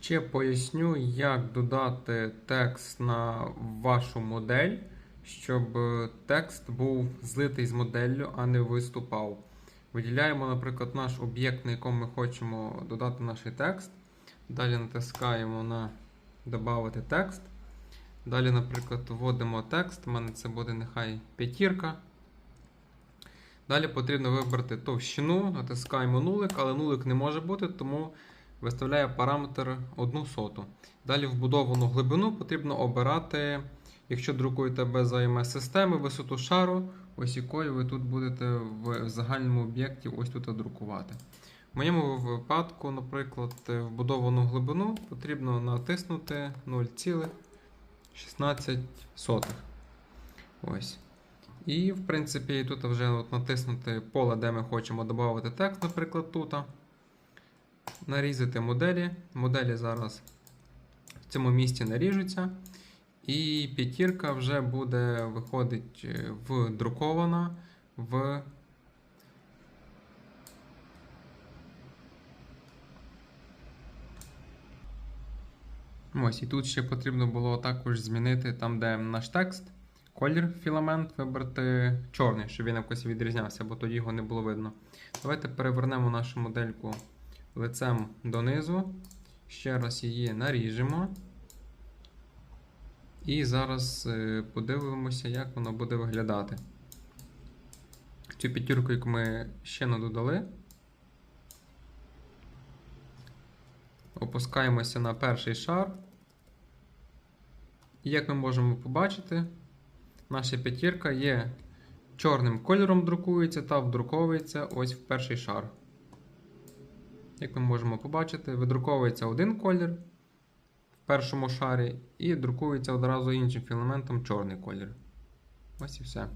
Ще поясню, як додати текст на вашу модель, щоб текст був злитий з моделлю, а не виступав. Виділяємо, наприклад, наш об'єкт, на якому ми хочемо додати наш текст. Далі натискаємо на Добавити текст. Далі, наприклад, вводимо текст. У мене це буде нехай п'ятірка. Далі потрібно вибрати товщину, натискаємо нулик, але нулик не може бути, тому виставляє параметр 1 соту. Далі вбудовану глибину потрібно обирати, якщо друкуєте без AMS системи, висоту шару, ось якою ви тут будете в загальному об'єкті ось тут друкувати. В моєму випадку, наприклад, вбудовану глибину потрібно натиснути 0,16. Ось. І, в принципі, тут вже от натиснути поле, де ми хочемо додати текст, наприклад, тут. Нарізати моделі. Моделі зараз в цьому місці наріжуться. І п'ятірка вже буде виходить вдрукована в. Ось, і тут ще потрібно було також змінити там, де наш текст, колір філамент, вибрати чорний, щоб він якось відрізнявся, бо тоді його не було видно. Давайте перевернемо нашу модельку лицем донизу. Ще раз її наріжемо. І зараз е, подивимося, як воно буде виглядати. Цю п'ятірку, яку ми ще не додали. Опускаємося на перший шар. І як ми можемо побачити, наша п'ятірка є чорним кольором друкується та вдруковується ось в перший шар. Як ми можемо побачити, видруковується один колір в першому шарі і друкується одразу іншим філаментом чорний колір. Ось і все.